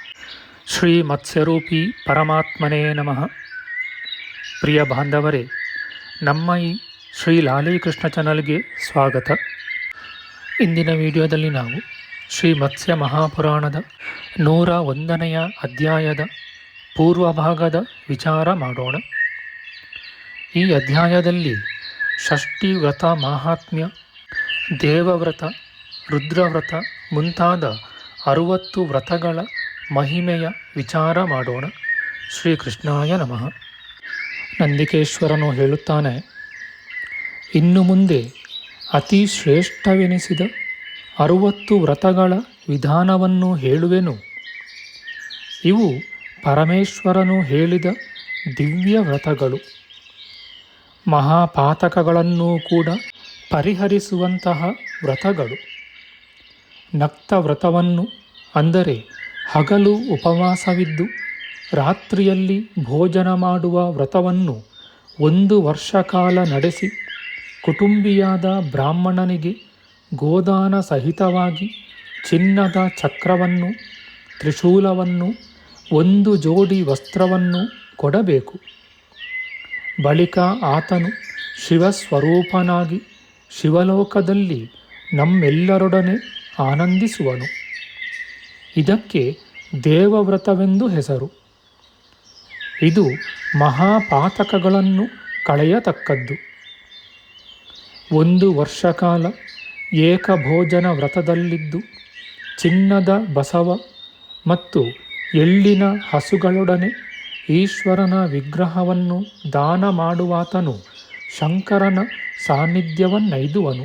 ಶ್ರೀ ಮತ್ಸ್ಯರೂಪಿ ಪರಮಾತ್ಮನೇ ನಮಃ. ಪ್ರಿಯ ಬಾಂಧವರೇ, ನಮ್ಮ ಈ ಶ್ರೀ ಲಾಲೀಕೃಷ್ಣ ಚಾನಲ್ಗೆ ಸ್ವಾಗತ. ಇಂದಿನ ವಿಡಿಯೋದಲ್ಲಿ ನಾವು ಶ್ರೀ ಮತ್ಸ್ಯ ಮಹಾಪುರಾಣದ ನೂರ ಒಂದನೆಯ ಅಧ್ಯಾಯದ ಪೂರ್ವಭಾಗದ ವಿಚಾರ ಮಾಡೋಣ. ಈ ಅಧ್ಯಾಯದಲ್ಲಿ ಷಷ್ಠಿ ವ್ರತ ಮಾಹಾತ್ಮ್ಯ, ದೇವವ್ರತ, ರುದ್ರವ್ರತ ಮುಂತಾದ ಅರುವತ್ತು ವ್ರತಗಳ ಮಹಿಮೆಯ ವಿಚಾರ ಮಾಡೋಣ. ಶ್ರೀಕೃಷ್ಣಾಯ ನಮಃ. ನಂದಿಕೇಶ್ವರನು ಹೇಳುತ್ತಾನೆ, ಇನ್ನು ಮುಂದೆ ಅತಿ ಶ್ರೇಷ್ಠವೆನಿಸಿದ ಅರುವತ್ತು ವ್ರತಗಳ ವಿಧಾನವನ್ನು ಹೇಳುವೆನು. ಇವು ಪರಮೇಶ್ವರನು ಹೇಳಿದ ದಿವ್ಯ ವ್ರತಗಳು. ಮಹಾಪಾತಕಗಳನ್ನೂ ಕೂಡ ಪರಿಹರಿಸುವಂತಹ ವ್ರತಗಳು. ನಕ್ತ ವ್ರತವನ್ನು ಅಂದರೆ ಹಗಲು ಉಪವಾಸವಿದ್ದು, ರಾತ್ರಿಯಲ್ಲಿ ಭೋಜನ ಮಾಡುವ ವ್ರತವನ್ನು ಒಂದು ವರ್ಷ ಕಾಲ ನಡೆಸಿ, ಕುಟುಂಬಿಯಾದ ಬ್ರಾಹ್ಮಣನಿಗೆ ಗೋದಾನ ಸಹಿತವಾಗಿ ಚಿನ್ನದ ಚಕ್ರವನ್ನು, ತ್ರಿಶೂಲವನ್ನು, ಒಂದು ಜೋಡಿ ವಸ್ತ್ರವನ್ನು ಕೊಡಬೇಕು. ಬಳಿಕ ಆತನು ಶಿವಸ್ವರೂಪನಾಗಿ ಶಿವಲೋಕದಲ್ಲಿ ನಮ್ಮೆಲ್ಲರೊಡನೆ ಆನಂದಿಸುವನು. ಇದಕ್ಕೆ ದೇವವ್ರತವೆಂದು ಹೆಸರು. ಇದು ಮಹಾಪಾತಕಗಳನ್ನು ಕಳೆಯತಕ್ಕದ್ದು. ಒಂದು ವರ್ಷ ಕಾಲ ಏಕಭೋಜನ ವ್ರತದಲ್ಲಿದ್ದು, ಚಿನ್ನದ ಬಸವ ಮತ್ತು ಎಳ್ಳಿನ ಹಸುಗಳೊಡನೆ ಈಶ್ವರನ ವಿಗ್ರಹವನ್ನು ದಾನ ಮಾಡುವಾತನು ಶಂಕರನ ಸಾನ್ನಿಧ್ಯವನ್ನೈದುವನು.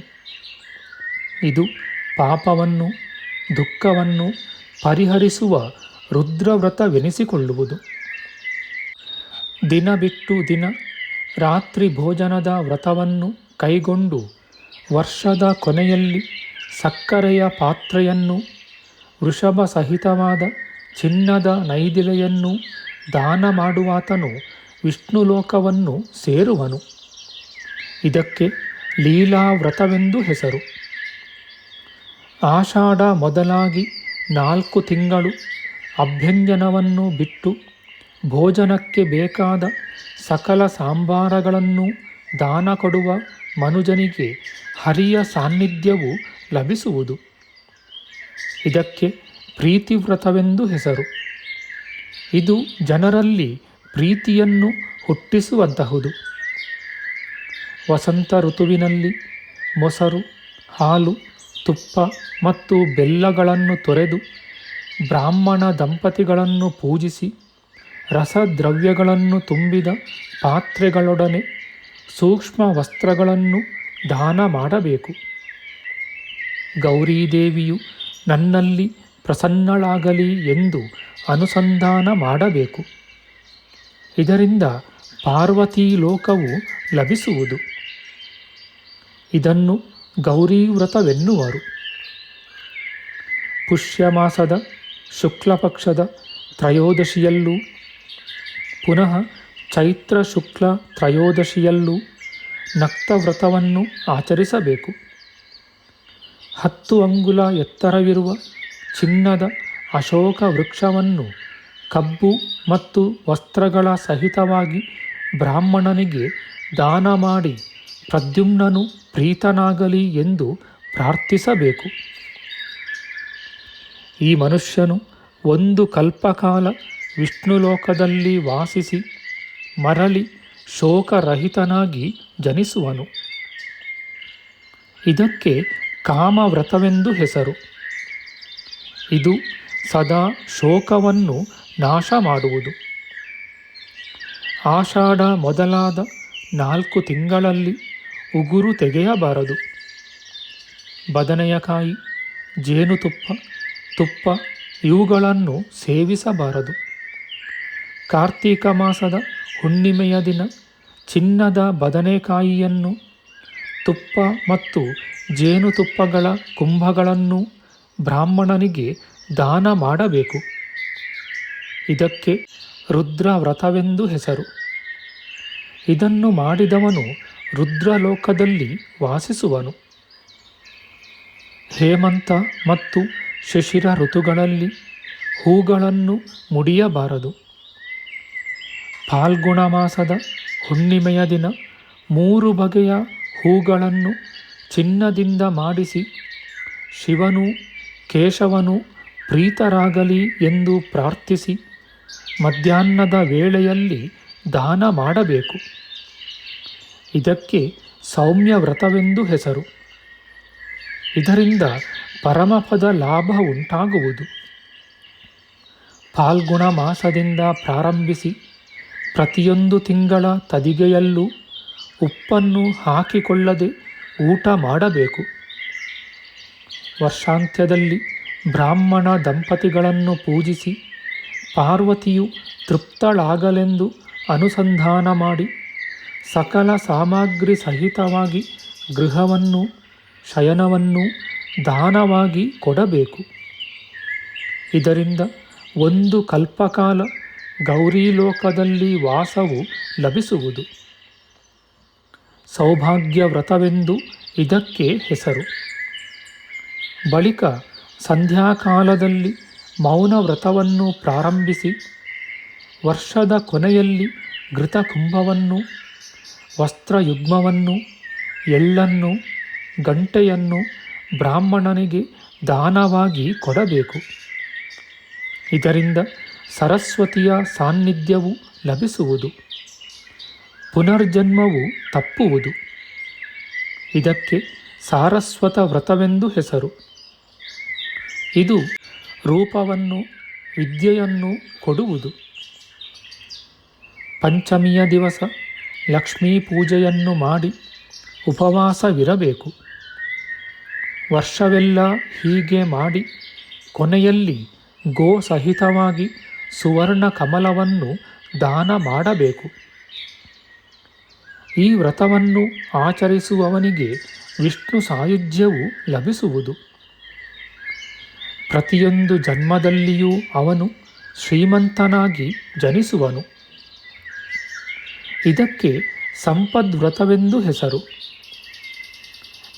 ಇದು ಪಾಪವನ್ನು, ದುಃಖವನ್ನು ಪರಿಹರಿಸುವ ರುದ್ರವ್ರತವೆನಿಸಿಕೊಳ್ಳುವುದು. ದಿನ ಬಿಟ್ಟು ದಿನ ರಾತ್ರಿ ಭೋಜನದ ವ್ರತವನ್ನು ಕೈಗೊಂಡು ವರ್ಷದ ಕೊನೆಯಲ್ಲಿ ಸಕ್ಕರೆಯ ಪಾತ್ರೆಯನ್ನು, ವೃಷಭ ಸಹಿತವಾದ ಚಿನ್ನದ ನೈದಿಲೆಯನ್ನು ದಾನ ಮಾಡುವಾತನು ವಿಷ್ಣುಲೋಕವನ್ನು ಸೇರುವನು. ಇದಕ್ಕೆ ಲೀಲಾವ್ರತವೆಂದು ಹೆಸರು. ಆಷಾಢ ಮೊದಲಾಗಿ ನಾಲ್ಕು ತಿಂಗಳು ಅಭ್ಯಂಜನವನ್ನು ಬಿಟ್ಟು ಭೋಜನಕ್ಕೆ ಬೇಕಾದ ಸಕಲ ಸಾಂಬಾರಗಳನ್ನು ದಾನ ಕೊಡುವ ಮನುಜನಿಗೆ ಹರಿಯ ಸಾನ್ನಿಧ್ಯವು ಲಭಿಸುವುದು. ಇದಕ್ಕೆ ಪ್ರೀತಿವ್ರತವೆಂದು ಹೆಸರು. ಇದು ಜನರಲ್ಲಿ ಪ್ರೀತಿಯನ್ನು ಹುಟ್ಟಿಸುವಂತಹುದು. ವಸಂತ ಋತುವಿನಲ್ಲಿ ಮೊಸರು, ಹಾಲು ತುಪ್ಪ ಮತ್ತು ಬೆಲ್ಲಗಳನ್ನು ತೊರೆದು ಬ್ರಾಹ್ಮಣ ದಂಪತಿಗಳನ್ನು ಪೂಜಿಸಿ ರಸದ್ರವ್ಯಗಳನ್ನು ತುಂಬಿದ ಪಾತ್ರೆಗಳೊಡನೆ ಸೂಕ್ಷ್ಮ ವಸ್ತ್ರಗಳನ್ನು ದಾನ ಮಾಡಬೇಕು. ಗೌರೀದೇವಿಯು ನನ್ನಲ್ಲಿ ಪ್ರಸನ್ನಳಾಗಲಿ ಎಂದು ಅನುಸಂಧಾನ ಮಾಡಬೇಕು. ಇದರಿಂದ ಪಾರ್ವತೀ ಲೋಕವು ಲಭಿಸುವುದು. ಇದನ್ನು ಗೌರೀವ್ರತವೆನ್ನುವರು. ಪುಷ್ಯಮಾಸದ, ಶುಕ್ಲಪಕ್ಷದ ತ್ರಯೋದಶಿಯಲ್ಲೂ, ಪುನಃ ಚೈತ್ರ ಶುಕ್ಲ ತ್ರಯೋದಶಿಯಲ್ಲೂ ನಕ್ತವ್ರತವನ್ನು ಆಚರಿಸಬೇಕು. ಹತ್ತು ಅಂಗುಲ ಎತ್ತರವಿರುವ ಚಿನ್ನದ ಅಶೋಕ ವೃಕ್ಷವನ್ನು ಕಬ್ಬು ಮತ್ತು ವಸ್ತ್ರಗಳ ಸಹಿತವಾಗಿ ಬ್ರಾಹ್ಮಣನಿಗೆ ದಾನ ಮಾಡಿ ಪ್ರದ್ಯುಮ್ನನು ಪ್ರೀತನಾಗಲಿ ಎಂದು ಪ್ರಾರ್ಥಿಸಬೇಕು. ಈ ಮನುಷ್ಯನು ಒಂದು ಕಲ್ಪಕಾಲ ವಿಷ್ಣುಲೋಕದಲ್ಲಿ ವಾಸಿಸಿ ಮರಳಿ ಶೋಕರಹಿತನಾಗಿ ಜನಿಸುವನು. ಇದಕ್ಕೆ ಕಾಮವ್ರತವೆಂದು ಹೆಸರು. ಇದು ಸದಾ ಶೋಕವನ್ನು ನಾಶ ಮಾಡುವುದು ಆಷಾಢ ಮೊದಲಾದ ನಾಲ್ಕು ತಿಂಗಳಲ್ಲಿ ಉಗುರು ತೆಗೆಯಬಾರದು. ಬದನೆಯಕಾಯಿ, ಜೇನುತುಪ್ಪ, ತುಪ್ಪ ಇವುಗಳನ್ನು ಸೇವಿಸಬಾರದು. ಕಾರ್ತೀಕ ಮಾಸದ ಹುಣ್ಣಿಮೆಯ ದಿನ ಚಿನ್ನದ ಬದನೆಕಾಯಿಯನ್ನು, ತುಪ್ಪ ಮತ್ತು ಜೇನುತುಪ್ಪಗಳ ಕುಂಭಗಳನ್ನು ಬ್ರಾಹ್ಮಣನಿಗೆ ದಾನ ಮಾಡಬೇಕು. ಇದಕ್ಕೆ ರುದ್ರ ವ್ರತವೆಂದು ಹೆಸರು. ಇದನ್ನು ಮಾಡಿದವನು ರುದ್ರಲೋಕದಲ್ಲಿ ವಾಸಿಸುವನು. ಹೇಮಂತ ಮತ್ತು ಶಿಶಿರ ಋತುಗಳಲ್ಲಿ ಹೂಗಳನ್ನು ಮುಡಿಯಬಾರದು. ಫಾಲ್ಗುಣ ಮಾಸದ ಹುಣ್ಣಿಮೆಯ ದಿನ ಮೂರು ಬಗೆಯ ಹೂಗಳನ್ನು ಚಿನ್ನದಿಂದ ಮಾಡಿಸಿ, ಶಿವನು ಕೇಶವನು ಪ್ರೀತರಾಗಲಿ ಎಂದು ಪ್ರಾರ್ಥಿಸಿ ಮಧ್ಯಾಹ್ನದ ವೇಳೆಯಲ್ಲಿ ದಾನ ಮಾಡಬೇಕು. ಇದಕ್ಕೆ ಸೌಮ್ಯ ವ್ರತವೆಂದು ಹೆಸರು. ಇದರಿಂದ ಪರಮಪದ ಲಾಭ ಉಂಟಾಗುವುದು. ಫಾಲ್ಗುಣ ಮಾಸದಿಂದ ಪ್ರಾರಂಭಿಸಿ ಪ್ರತಿಯೊಂದು ತಿಂಗಳ ತದಿಗೆಯಲ್ಲೂ ಉಪ್ಪನ್ನು ಹಾಕಿಕೊಳ್ಳದೆ ಊಟ ಮಾಡಬೇಕು. ವರ್ಷಾಂತ್ಯದಲ್ಲಿ ಬ್ರಾಹ್ಮಣ ದಂಪತಿಗಳನ್ನು ಪೂಜಿಸಿ ಪಾರ್ವತಿಯು ತೃಪ್ತಳಾಗಲೆಂದು ಅನುಸಂಧಾನ ಮಾಡಿ ಸಕಲ ಸಾಮಗ್ರಿ ಸಹಿತವಾಗಿ ಗೃಹವನ್ನು, ಶಯನವನ್ನು ದಾನವಾಗಿ ಕೊಡಬೇಕು. ಇದರಿಂದ ಒಂದು ಕಲ್ಪಕಾಲ ಗೌರೀಲೋಕದಲ್ಲಿ ವಾಸವು ಲಭಿಸುವುದು. ಸೌಭಾಗ್ಯ ವ್ರತವೆಂದು ಇದಕ್ಕೆ ಹೆಸರು. ಬಳಿಕ ಸಂಧ್ಯಾಕಾಲದಲ್ಲಿ ಮೌನ ವ್ರತವನ್ನು ಪ್ರಾರಂಭಿಸಿ, ವರ್ಷದ ಕೊನೆಯಲ್ಲಿ ಘೃತಕುಂಭವನ್ನು ವಸ್ತ್ರಯುಗ್ಮವನ್ನು, ಎಳ್ಳನ್ನು, ಗಂಟೆಯನ್ನು ಬ್ರಾಹ್ಮಣನಿಗೆ ದಾನವಾಗಿ ಕೊಡಬೇಕು. ಇದರಿಂದ ಸರಸ್ವತಿಯ ಸಾನ್ನಿಧ್ಯವು ಲಭಿಸುವುದು. ಪುನರ್ಜನ್ಮವು ತಪ್ಪುವುದು. ಇದಕ್ಕೆ ಸಾರಸ್ವತ ವ್ರತವೆಂದು ಹೆಸರು. ಇದು ರೂಪವನ್ನು, ವಿದ್ಯೆಯನ್ನು ಕೊಡುವುದು. ಪಂಚಮಿಯ ದಿವಸ ಲಕ್ಷ್ಮೀ ಪೂಜೆಯನ್ನು ಮಾಡಿ ಉಪವಾಸವಿರಬೇಕು. ವರ್ಷವೆಲ್ಲ ಹೀಗೆ ಮಾಡಿ ಕೊನೆಯಲ್ಲಿ ಗೋ ಸಹಿತವಾಗಿ ಸುವರ್ಣ ಕಮಲವನ್ನು ದಾನ ಮಾಡಬೇಕು. ಈ ವ್ರತವನ್ನು ಆಚರಿಸುವವನಿಗೆ ವಿಷ್ಣು ಸಾಯುಜ್ಯವು ಲಭಿಸುವುದು. ಪ್ರತಿಯೊಂದು ಜನ್ಮದಲ್ಲಿಯೂ ಅವನು ಶ್ರೀಮಂತನಾಗಿ ಜನಿಸುವನು. ಇದಕ್ಕೆ ಸಂಪದ್ವ್ರತವೆಂದು ಹೆಸರು.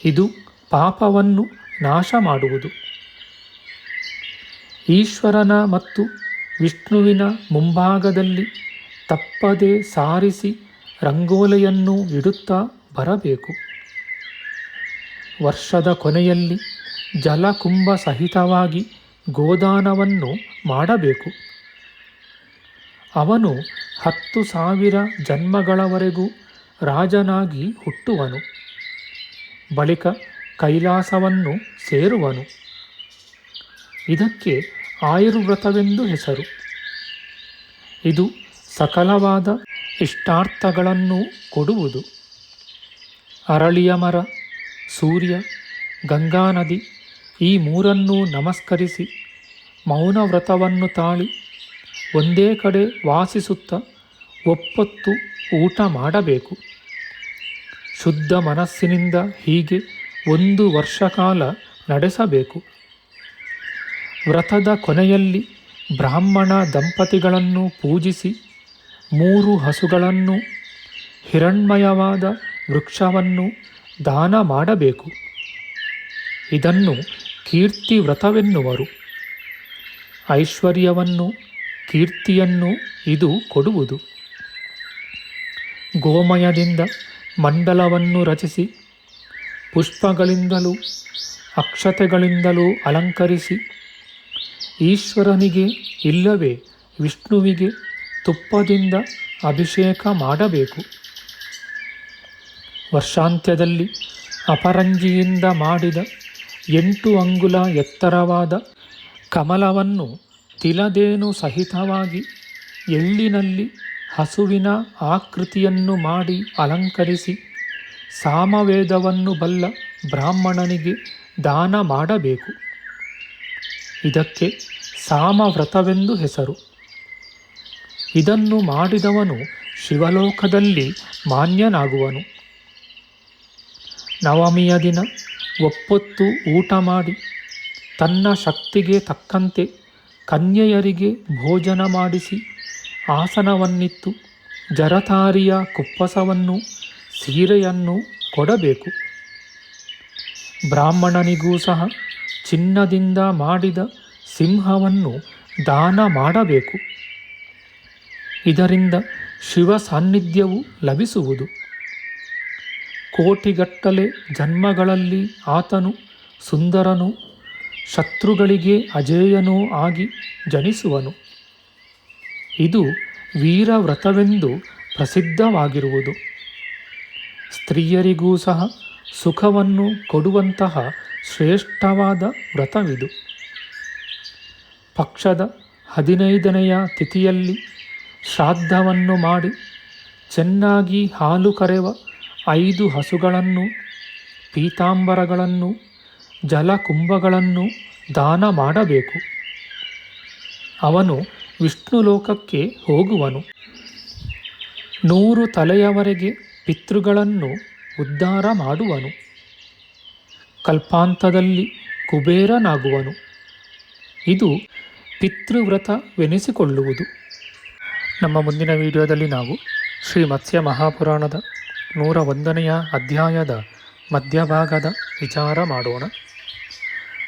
ಇದು ಪಾಪವನ್ನು ನಾಶ ಮಾಡುವುದು ಈಶ್ವರನ ಮತ್ತು ವಿಷ್ಣುವಿನ ಮುಂಭಾಗದಲ್ಲಿ ತಪ್ಪದೆ ಸಾರಿಸಿ ರಂಗೋಲೆಯನ್ನು ಇಡುತ್ತಾ ಬರಬೇಕು. ವರ್ಷದ ಕೊನೆಯಲ್ಲಿ ಜಲಕುಂಭ ಸಹಿತವಾಗಿ ಗೋದಾನವನ್ನು ಮಾಡಬೇಕು. ಅವನು ಹತ್ತು ಸಾವಿರ ಜನ್ಮಗಳವರೆಗೂ ರಾಜನಾಗಿ ಹುಟ್ಟುವನು. ಬಳಿಕ ಕೈಲಾಸವನ್ನು ಸೇರುವನು. ಇದಕ್ಕೆ ಆಯುರ್ವ್ರತವೆಂದು ಹೆಸರು. ಇದು ಸಕಲವಾದ ಇಷ್ಟಾರ್ಥಗಳನ್ನು ಕೊಡುವುದು. ಅರಳಿಯ ಮರ, ಸೂರ್ಯ, ಗಂಗಾ ನದಿ ಈ ಮೂರನ್ನೂ ನಮಸ್ಕರಿಸಿ ಮೌನವ್ರತವನ್ನು ತಾಳಿ ಒಂದೇ ಕಡೆ ವಾಸಿಸುತ್ತಾ ಒಪ್ಪತ್ತು ಊಟ ಮಾಡಬೇಕು. ಶುದ್ಧ ಮನಸ್ಸಿನಿಂದ ಹೀಗೆ ಒಂದು ವರ್ಷ ಕಾಲ ನಡೆಸಬೇಕು. ವ್ರತದ ಕೊನೆಯಲ್ಲಿ ಬ್ರಾಹ್ಮಣ ದಂಪತಿಗಳನ್ನು ಪೂಜಿಸಿ ಮೂರು ಹಸುಗಳನ್ನು, ಹಿರಣ್ಮಯವಾದ ವೃಕ್ಷವನ್ನು ದಾನ ಮಾಡಬೇಕು. ಇದನ್ನು ಕೀರ್ತಿ ವ್ರತವೆನ್ನುವರು. ಐಶ್ವರ್ಯವನ್ನು ಕೀರ್ತಿಯನ್ನು ಇದು ಕೊಡುವುದು. ಗೋಮಯದಿಂದ ಮಂಡಲವನ್ನು ರಚಿಸಿ, ಪುಷ್ಪಗಳಿಂದಲೂ ಅಕ್ಷತೆಗಳಿಂದಲೂ ಅಲಂಕರಿಸಿ, ಈಶ್ವರನಿಗೆ ಇಲ್ಲವೇ ವಿಷ್ಣುವಿಗೆ ತುಪ್ಪದಿಂದ ಅಭಿಷೇಕ ಮಾಡಬೇಕು. ವರ್ಷಾಂತ್ಯದಲ್ಲಿ ಅಪರಂಜಿಯಿಂದ ಮಾಡಿದ ಎಂಟು ಅಂಗುಲ ಎತ್ತರವಾದ ಕಮಲವನ್ನು ತಿಲದೇನು ಸಹಿತವಾಗಿ ಎಳ್ಳಿನಲ್ಲಿ ಹಸುವಿನ ಆಕೃತಿಯನ್ನು ಮಾಡಿ ಅಲಂಕರಿಸಿ ಸಾಮವೇದವನ್ನು ಬಲ್ಲ ಬ್ರಾಹ್ಮಣನಿಗೆ ದಾನ ಮಾಡಬೇಕು. ಇದಕ್ಕೆ ಸಾಮವ್ರತವೆಂದು ಹೆಸರು. ಇದನ್ನು ಮಾಡಿದವನು ಶಿವಲೋಕದಲ್ಲಿ ಮಾನ್ಯನಾಗುವನು. ನವಮಿಯ ದಿನ ಒಪ್ಪೊತ್ತು ಊಟ ಮಾಡಿ ತನ್ನ ಶಕ್ತಿಗೆ ತಕ್ಕಂತೆ ಕನ್ಯೆಯರಿಗೆ ಭೋಜನ ಮಾಡಿಸಿ ಆಸನವನ್ನಿತ್ತು. ಜರತಾರಿಯ ಕುಪ್ಪಸವನ್ನು, ಸೀರೆಯನ್ನು ಕೊಡಬೇಕು. ಬ್ರಾಹ್ಮಣನಿಗೂ ಸಹ ಚಿನ್ನದಿಂದ ಮಾಡಿದ ಸಿಂಹವನ್ನು ದಾನ ಮಾಡಬೇಕು. ಇದರಿಂದ ಶಿವ ಸಾನ್ನಿಧ್ಯವು ಲಭಿಸುವುದು. ಕೋಟಿಗಟ್ಟಲೆ ಜನ್ಮಗಳಲ್ಲಿ ಆತನು ಸುಂದರನು ಶತ್ರುಗಳಿಗೆ ಅಜೇಯನೂ ಆಗಿ ಜನಿಸುವನು. ಇದು ವೀರವ್ರತವೆಂದು ಪ್ರಸಿದ್ಧವಾಗಿರುವುದು. ಸ್ತ್ರೀಯರಿಗೂ ಸಹ ಸುಖವನ್ನು ಕೊಡುವಂತಹ ಶ್ರೇಷ್ಠವಾದ ವ್ರತವಿದು. ಪಕ್ಷದ ಹದಿನೈದನೆಯ ತಿಥಿಯಲ್ಲಿ ಶ್ರಾದ್ದವನ್ನು ಮಾಡಿ ಚೆನ್ನಾಗಿ ಹಾಲು ಕರೆವ ಐದು ಹಸುಗಳನ್ನು, ಪೀತಾಂಬರಗಳನ್ನು ಜಲಕುಂಭಗಳನ್ನು ದಾನ ಮಾಡಬೇಕು. ಅವನು ವಿಷ್ಣು ಲೋಕಕ್ಕೆ ಹೋಗುವನು. ನೂರು ತಲೆಯವರೆಗೆ ಪಿತೃಗಳನ್ನು ಉದ್ಧಾರ ಮಾಡುವನು. ಕಲ್ಪಾಂತದಲ್ಲಿ ಕುಬೇರನಾಗುವನು. ಇದು ಪಿತೃವ್ರತವೆನಿಸಿಕೊಳ್ಳುವುದು. ನಮ್ಮ ಮುಂದಿನ ವಿಡಿಯೋದಲ್ಲಿ ನಾವು ಶ್ರೀ ಮತ್ಸ್ಯ ಮಹಾಪುರಾಣದ ನೂರ ಒಂದನೆಯ ಅಧ್ಯಾಯದ ಮಧ್ಯಭಾಗದ ವಿಚಾರ ಮಾಡೋಣ.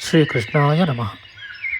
ಶ್ರೀಕೃಷ್ಣಾಯ ನಮಃ